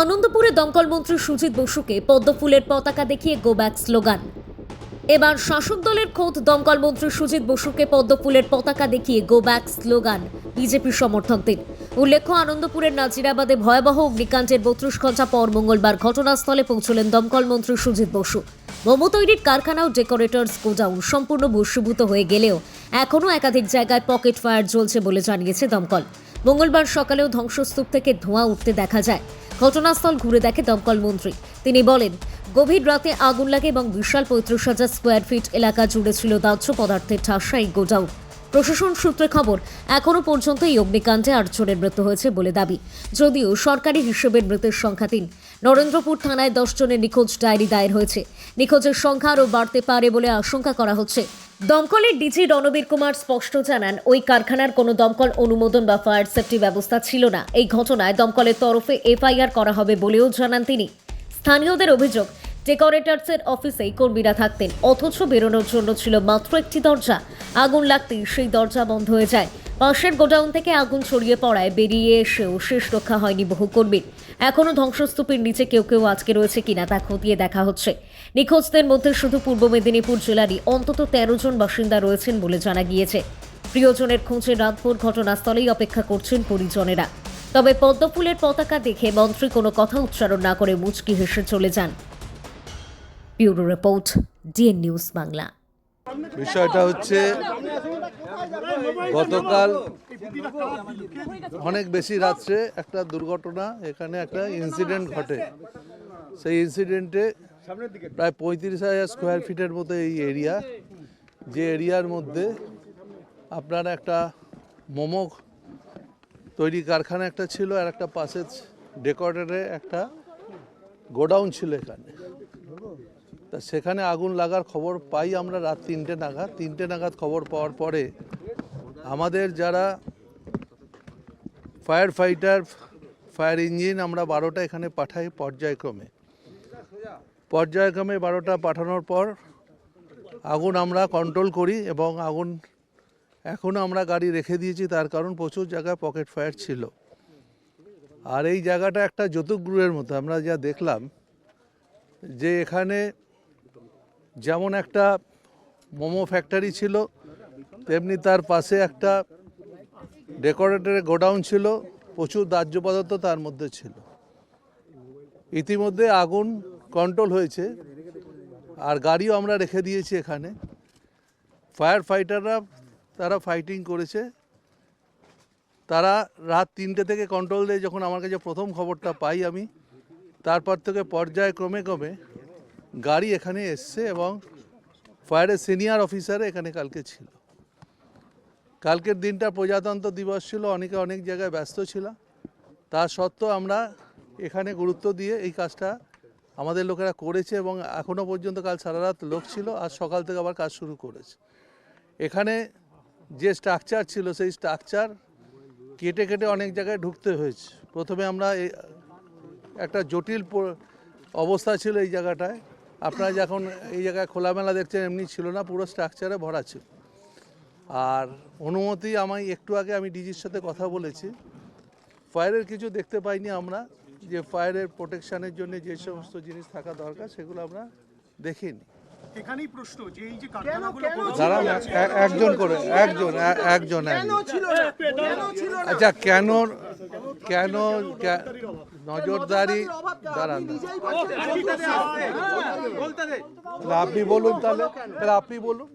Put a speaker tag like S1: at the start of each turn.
S1: আনন্দপুরে দমকল মন্ত্রী সুজিত বসুকে পদ্মফুলের পতাকা দেখিয়ে গো ব্যাক স্লোগান। এবার শাসক দলের খোদ দমকল মন্ত্রী সুজিত বসুকে পদ্মফুলের পতাকা দেখিয়ে গো ব্যাক স্লোগান বিজেপি সমর্থকদের। উল্লেখ্য, আনন্দপুরের নাজিরাবাদে ভয়াবহ অগ্নিকাণ্ডের বত্রিশ ঘণ্টা পর মঙ্গলবার ঘটনাস্থলে পৌঁছলেন দমকল মন্ত্রী সুজিত বসু। মোমো তৈরির কারখানা ও ডেকোরেটর্স গোডাউন সম্পূর্ণ ভস্মীভূত হয়ে গেলেও এখনও একাধিক জায়গায় পকেট ফায়ার জ্বলছে বলে জানিয়েছে দমকল। মঙ্গলবার সকালেও ধ্বংসস্তূপ থেকে ধোঁয়া উঠতে দেখা যায়। ঘটনাস্থল ঘুরে দেখে দমকল মন্ত্রী। তিনি বলেন, গভীর রাতে আগুন লাগে এবং বিশাল পঁয়ত্রিশ হাজার স্কোয়ার ফিট এলাকা জুড়ে ছিল দাহ্য পদার্থের ঠাসা, এই গোডাউন। প্রশাসন সূত্রে খবর এখনও পর্যন্ত এই অগ্নিকাণ্ডে আটজনের মৃত্যু হয়েছে বলে দাবি। যদিও সরকারি হিসেবে মৃতের সংখ্যা তিন। নরেন্দ্রপুর থানায় দশ জনের নিখোঁজ ডায়েরি দায়ের হয়েছে। নিখোঁজের সংখ্যা আরও বাড়তে পারে বলে আশঙ্কা করা হচ্ছে। দমকলের ডিজি রণবীর কুমার স্পষ্ট জানান, ওই কারখানার কোনো দমকল অনুমোদন বা ফায়ার সেফটি ব্যবস্থা ছিল না। এই ঘটনায় দমকলের তরফে এফআইআর করা হবে বলেও জানান তিনি। স্থানীয়দের অভিযোগ, ডেকোরেটার্সের অফিসেই কর্মীরা থাকতেন, অথচ বেরোনোর জন্য ছিল মাত্র একটি দরজা। আগুন লাগতেই সেই দরজা বন্ধ হয়ে যায়। পাশের গোডাউন থেকে আগুন ছড়িয়ে পড়ায় বেরিয়ে এসেও শেষ রক্ষা হয়নি বহু কর্মীর এখনও ধ্বংসস্তূপের নিচে কেউ কেউ আজকে রয়েছে কিনা তা খতিয়ে দেখা হচ্ছে। নিখোঁজদের মধ্যে শুধু পূর্ব মেদিনীপুর জেলারই অন্তত তেরো জন বাসিন্দা রয়েছেন বলে জানা গিয়েছে। প্রিয়জনের খোঁজে রাতভর ঘটনাস্থলেই অপেক্ষা করছেন পরিজনেরা। তবে পদ্মফুলের পতাকা দেখে মন্ত্রী কোনো কথা উচ্চারণ না করে মুচকি হেসে চলে যান। Bureau report, DN news Bangla.
S2: বিষয়টা হচ্ছে, গতকাল অনেক বেশি রাত্রে একটা দুর্ঘটনা, এখানে একটা ইনসিডেন্ট ঘটে। সেই ইনসিডেন্টে প্রায় পঁয়ত্রিশ হাজার স্কোয়ার ফিটের মতো এই এরিয়া যে এরিয়ার মধ্যে আপনার একটা মোমো তৈরি কারখানা একটা ছিল, আর একটা পাশে ডেকোরেটরে একটা গোডাউন ছিল এখানে। তা সেখানে আগুন লাগার খবর পাই আমরা রাত তিনটে নাগাদ। তিনটে নাগাদ খবর পাওয়ার পরে আমাদের যারা ফায়ার ফাইটার, ফায়ার ইঞ্জিন আমরা বারোটা এখানে পাঠাই পর্যায়ক্রমে। পর্যায়ক্রমে বারোটা পাঠানোর পর আগুন আমরা কন্ট্রোল করি এবং আগুন এখনও আমরা গাড়ি রেখে দিয়েছি, তার কারণ প্রচুর জায়গায় পকেট ফায়ার ছিল। আর এই জায়গাটা একটা যতুগৃহের মতো, আমরা যা দেখলাম যে এখানে যেমন একটা মোমো ফ্যাক্টরি ছিল, তেমনি তার পাশে একটা ডেকোরেটরের গোডাউন ছিল, প্রচুর দাহ্য পদার্থ তার মধ্যে ছিল। ইতিমধ্যে আগুন কন্ট্রোল হয়েছে, আর গাড়িও আমরা রেখে দিয়েছি এখানে। ফায়ার ফাইটাররা তারা ফাইটিং করেছে। তারা রাত তিনটে থেকে কন্ট্রোল দেয়, যখন আমার কাছে প্রথম খবরটা পাই আমি। তারপর থেকে পর্যায়ক্রমে ক্রমে ক্রমে গাড়ি এখানে এসছে এবং ফায়ারের সিনিয়র অফিসার এখানে কালকে ছিল। কালকের দিনটা প্রজাতন্ত্র দিবস ছিল, অনেকে অনেক জায়গায় ব্যস্ত ছিল। তা সত্ত্বেও আমরা এখানে গুরুত্ব দিয়ে এই কাজটা আমাদের লোকেরা করেছে এবং এখনও পর্যন্ত কাল সারা রাত লোক ছিল আর সকাল থেকে আবার কাজ শুরু করেছে। এখানে যে স্ট্রাকচার ছিল, সেই স্ট্রাকচার কেটে কেটে অনেক জায়গায় ঢুকতে হয়েছে। প্রথমে আমরা একটা জটিল অবস্থা ছিল এই জায়গাটায়। আপনারা যখন এই জায়গায় খোলামেলা দেখছেন, এমনি ছিল না, পুরো স্ট্রাকচারে ভরা ছিল। আর অনুমতি আমায় একটু আগে আমি ডিজির সাথে কথা বলেছি। ফায়ারের কিছু দেখতে পাইনি আমরা, যে ফায়ারের প্রোটেকশানের জন্য যে সমস্ত জিনিস থাকা দরকার, সেগুলো আমরা দেখিনি।
S3: এখানেই প্রশ্ন যে এই যে কারখানাগুলো
S2: যারা একজন করে একজন একজন একজন।
S4: ছিল কেন ছিল
S2: আচ্ছা কেন কেন নজরদারি দাঁড়ান আপনি বলুন তাহলে আপনি বলুন।